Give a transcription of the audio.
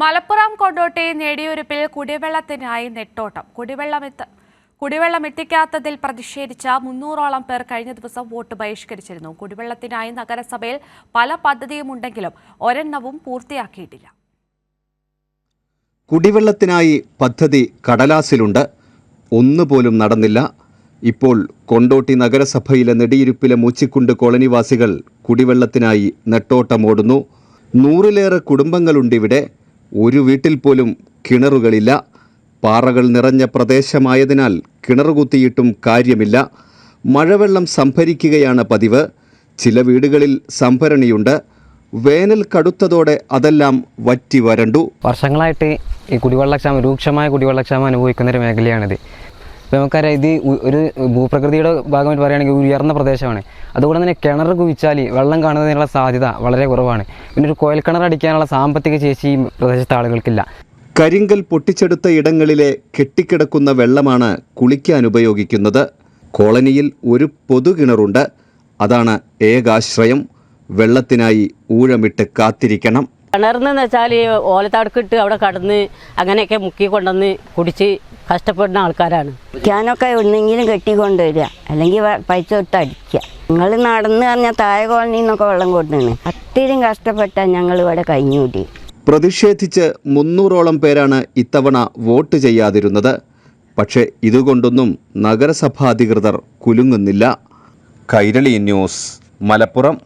മലപ്പുറം കൊണ്ടോട്ടി നേടിയൊരുപ്പിൽ കുടിവെള്ളത്തിനായി നെട്ടോട്ടം. കുടിവെള്ളമെത്ത കുടിവെള്ളം എത്തിക്കാത്തതിൽ പ്രതിഷേധിച്ച മുന്നൂറോളം പേർ കഴിഞ്ഞ ദിവസം വോട്ട് ബഹിഷ്കരിച്ചിരുന്നു. കുടിവെള്ളത്തിനായി നഗരസഭയിൽ പല പദ്ധതിയും ഉണ്ടെങ്കിലും ഒരെണ്ണവും പൂർത്തിയാക്കിയിട്ടില്ല. കുടിവെള്ളത്തിനായി പദ്ധതി കടലാസിലുണ്ട്. ഒന്നുപോലും നടന്നില്ല. ഇപ്പോൾ കൊണ്ടോട്ടി നഗരസഭയിലെ നെടിയിരുപ്പിലെ മൂച്ചിക്കുണ്ട് കോളനിവാസികൾ കുടിവെള്ളത്തിനായി നെട്ടോട്ടമോടുന്നു. നൂറിലേറെ കുടുംബങ്ങളുണ്ടിവിടെ ഒരു വീട്ടിൽ പോലും കിണറുകളില്ല. പാറകൾ നിറഞ്ഞ പ്രദേശമായതിനാൽ കിണർ കുത്തിയിട്ടും കാര്യമില്ല. മഴവെള്ളം സംഭരിക്കുകയാണ് പതിവ്. ചില വീടുകളിൽ സംഭരണിയുണ്ട്. വേനൽ കടുത്തതോടെ അതെല്ലാം വറ്റി വരണ്ടു. വർഷങ്ങളായിട്ട് ഈ കുടിവെള്ളക്ഷാമം രൂക്ഷമായ കുടിവെള്ളക്ഷാമം അനുഭവിക്കുന്ന ഒരു മേഖലയാണിത്. ഇപ്പോൾ നമുക്കറിയാം ഇത് ഒരു ഭൂപ്രകൃതിയുടെ ഭാഗമായിട്ട് പറയുകയാണെങ്കിൽ ഉയർന്ന പ്രദേശമാണ്. അതുകൊണ്ട് തന്നെ കിണർ കുവിച്ചാൽ വെള്ളം കാണുന്നതിനുള്ള സാധ്യത വളരെ കുറവാണ്. പിന്നെ ഒരു കോയൽക്കിണർ അടിക്കാനുള്ള സാമ്പത്തിക ശേഷി ഈ പ്രദേശത്തെ ആളുകൾക്കില്ല. കരിങ്കൽ പൊട്ടിച്ചെടുത്ത ഇടങ്ങളിലെ കെട്ടിക്കിടക്കുന്ന വെള്ളമാണ് കുളിക്കാൻ ഉപയോഗിക്കുന്നത്. കോളനിയിൽ ഒരു പൊതു കിണറുണ്ട്. അതാണ് ഏകാശ്രയം. വെള്ളത്തിനായി ഊഴമിട്ട് കാത്തിരിക്കണം. കിണർന്ന് വെച്ചാൽ ഓലത്താടുക്കിട്ട് അവിടെ കടന്ന് അങ്ങനെയൊക്കെ മുക്കി കൊണ്ടുവന്ന് കുടിച്ച് കഷ്ടപ്പെടുന്ന ആൾക്കാരാണ്. ഞാനൊക്കെ എവിടെന്നെങ്കിലും കെട്ടിക്കൊണ്ടുവരിക. അല്ലെങ്കിൽ പൈസ തൊട്ട് അടിക്കുക. നിങ്ങൾ നടന്ന് പറഞ്ഞാൽ താഴെ കോളനിയിൽ നിന്നൊക്കെ വെള്ളം കൊണ്ടുവന്ന് അത്രയും കഷ്ടപ്പെട്ടാൽ ഞങ്ങൾ ഇവിടെ കഴിഞ്ഞുകൂടി പ്രതിഷേധിച്ച് മുന്നൂറോളം പേരാണ് ഇത്തവണ വോട്ട് ചെയ്യാതിരുന്നത്. പക്ഷേ ഇതുകൊണ്ടൊന്നും നഗരസഭാ അധികൃതർ കുലുങ്ങുന്നില്ല. കൈരളി ന്യൂസ് മലപ്പുറം.